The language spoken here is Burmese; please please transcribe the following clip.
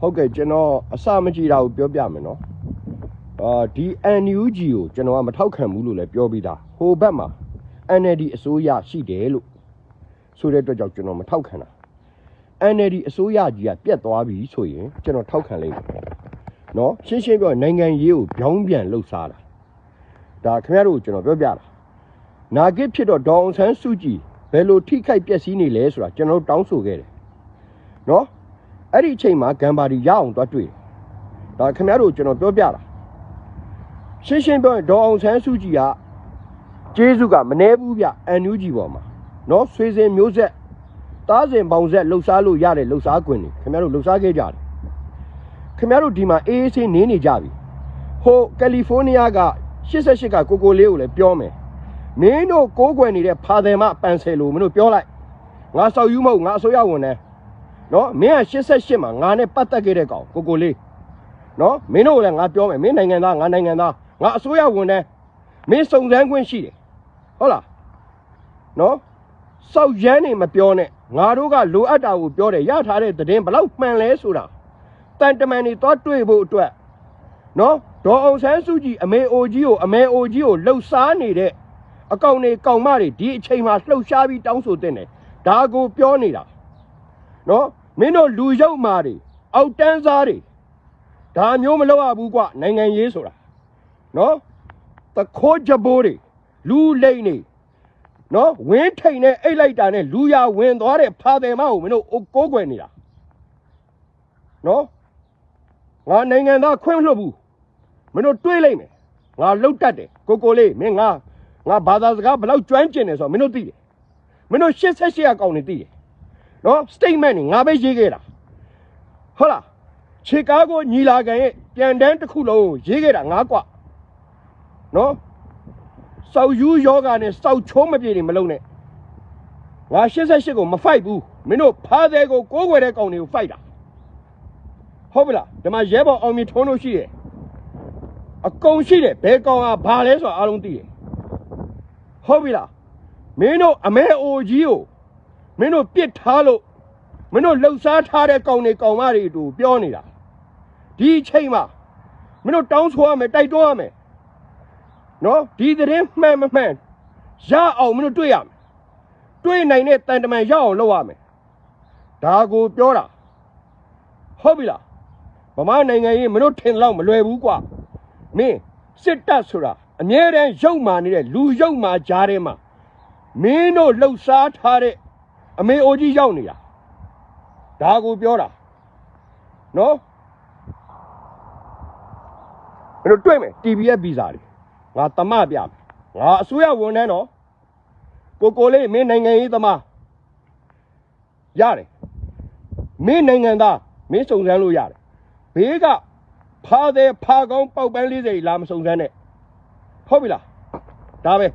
ဟုတ်ကဲ့ကျွန်တော်အစမကြည့်တာကိုပြောပြမယ်နော်အာဒီ NUG ကိုကျွန်တော်ကမထောက်ခံဘူးလို့လည်းပြောပြီးသားဟိုဘက်မှာ NLD အစိုးရရှိတယ်လို့ဆိုတဲ့အတွက်ကြောင့်ကျွန်တော်မထောက်ခံတာ NLD အစိုးရကြီးကပြက်သွားပြီဆိုရင်ကျွန်တော်ထောက်ခံလိမ့်မယ်နော်ရှင်းရှင်းပြောရင်နိုင်ငံရေးကိုပြောင်းပြန်လှုပ်ရှားတာဒါခင်ဗျားတို့ကိုကျွန်တော်ပြောပြတာနာဂစ်ဖြစ်တော့ဒေါအောင်ဆန်းစုကြည်ဘယ်လိုထိခိုက်ပျက်စီးနေလဲဆိုတာကျွန်တော်တို့တောင်းဆိုခဲ့တယ်နော် အဲ့ဒီအချိန်မှာဂမ်ဘာဒီရအောင်သွားတွေ့တယ်ဒါခင်ဗျားတို့ကျွန်တော်ပြောပြတာရှင်းရှင်းပြောရင်ဒေါ်အောင်ဆန်းစုကြည်ကကျေးဇူးကမနှဲဘူးဗျအန်ယူဂျီပေါ်မှာနော်ဆွေစဉ်မျိုးဆက်တားစဉ်ပေါင်ဆက်လှုပ်ရှားလို့ရတဲ့လှုပ်ရှားခွင့်တွေခင်ဗျားတို့လှုပ်ရှားခဲ့ကြတယ်ခင်ဗျားတို့ဒီမှာအေးအေးဆေးနေနေကြပြီဟိုကယ်လီဖိုးနီးယားက88ကကိုကိုလေးကိုလည်းပြောမယ်မင်းတို့ကိုးကွယ်နေတဲ့ဖာတယ်မပန်ဆယ်လို့မင်းတို့ပြောလိုက်ငါဆောက်ယူမဟုတ်ငါအစိုးရဝန်ထမ်း နော်မင်းက88မှာငါနဲ့ပတ်သက်ခဲ့တဲ့ကောင်ကိုကိုလေးနော်မင်းတို့လည်းငါပြောမယ်မင်းနိုင်ငံသားငါနိုင်ငံသားငါအစိုးရဝန်ထမ်းမင်းစုံစမ်းခွင့်ရှိတယ်ဟုတ်လားနော်စောက်ရမ်းနေမပြောနဲ့ငါတို့ကလိုအပ်တာကိုပြောတယ်ရထားတဲ့သတင်းဘလောက်မှန်လဲဆိုတာတန်တမန်တွေသွားတွေ့ဖို့အတွက်နော်ဒေါ်အောင်ဆန်းစုကြည်အမေအိုကြီးကိုအမေအိုကြီးကိုလှုပ်ရှားနေတဲ့အကောင်တွေကောင်မတွေဒီအချိန်မှာလှုပ်ရှားပြီးတောင်းဆိုတဲ့တယ်ဒါကိုပြောနေတာနော် မင်းတို့လူရုပ်မာတွေအောက်တန်းစားတွေဒါမျိုးမလုပ်ရဘူးကွနိုင်ငံရေးဆိုတာနော်တခိုးကြဘိုးတွေလူလိမ့်နေနော်ဝင်းထိန်နဲ့အိတ်လိုက်တာနဲ့လူရဝင်သွားတဲ့ဖာတယ်မကိုမင်းတို့ကိုးကွယ်နေတာနော်ငါနိုင်ငံသားခွင့်မလွှတ်ဘူးမင်းတို့တွေးလိုက်မယ်ငါလှုပ်တတ်တယ်ကိုကိုလေးမင်းငါငါဘာသာစကားဘယ်လောက်ကျွမ်းကျင်တယ်ဆိုတော့မင်းတို့သိတယ်မင်းတို့88ရာကောင်းနေသိတယ် နော် statement นี่ငါပဲရေးခဲ့တာဟုတ်လားချီကာဂိုညီလာခံရဲ့ပြန်တန်းတစ်ခုလုံးကိုရေးခဲ့တာငါကွနော်စောက်ယူယောဂနဲ့စောက်ချိုးမပြေနေမလုံးနဲ့ငါ88ကိုမဖိုက်ဘူးမင်းတို့ဖားတဲ့ကိုကိုးကွယ်တဲ့ကောင်တွေကိုဖိုက်တာဟုတ်ပြီလားဒီမှာရဲဘော်အောင်မြင်ထုံးလို့ရှိတယ်အကုန်ရှိတယ်ဘယ်ကောင်ကဘာလဲဆိုတာအားလုံးသိတယ်ဟုတ်ပြီလားမင်းတို့အမဲအိုကြီးကို မင်းတို့ပြစ်ထားလို့မင်းတို့လှုပ်ရှားထားတဲ့ကောင်တွေကောင်မတွေတူပြောနေတာဒီအချိန်မှာမင်းတို့တောင်းဆိုရမယ်တိုက်တွန်းရမယ်နော်ဒီသတင်းမှန်မမှန်ရအောင်မင်းတို့တွေ့ရမယ်တွေ့နိုင်တဲ့တန်တမန်ရအောင်လုပ်ရမယ်ဒါကိုပြောတာဟုတ်ပြီလားဗမာနိုင်ငံရေးမင်းတို့ထင်တော့မလွယ်ဘူးကွာမင်းစစ်တပ်ဆိုတာအမြဲတမ်းရုပ်မာနေတဲ့လူရုပ်မာကြားထဲမှာမင်းတို့လှုပ်ရှားထားတဲ့ အမေအိုကြီးရောက်နေတာဒါကိုပြောတာနော်ဘယ်လိုတွေ့မယ် TBS ဗီဇာတွေငါတမပြမယ်ငါအစိုးရဝန်ထမ်းနော်ကိုကိုလေးမင်းနိုင်ငံရေးသမားရတယ်မင်းနိုင်ငံသားမင်းစုံစမ်းလို့ရတယ်ဘေးကဖားတဲ့ဖားကောင်းပေါက်ပန်း40လာမစုံစမ်းနဲ့ဟုတ်ပြီလားဒါပဲ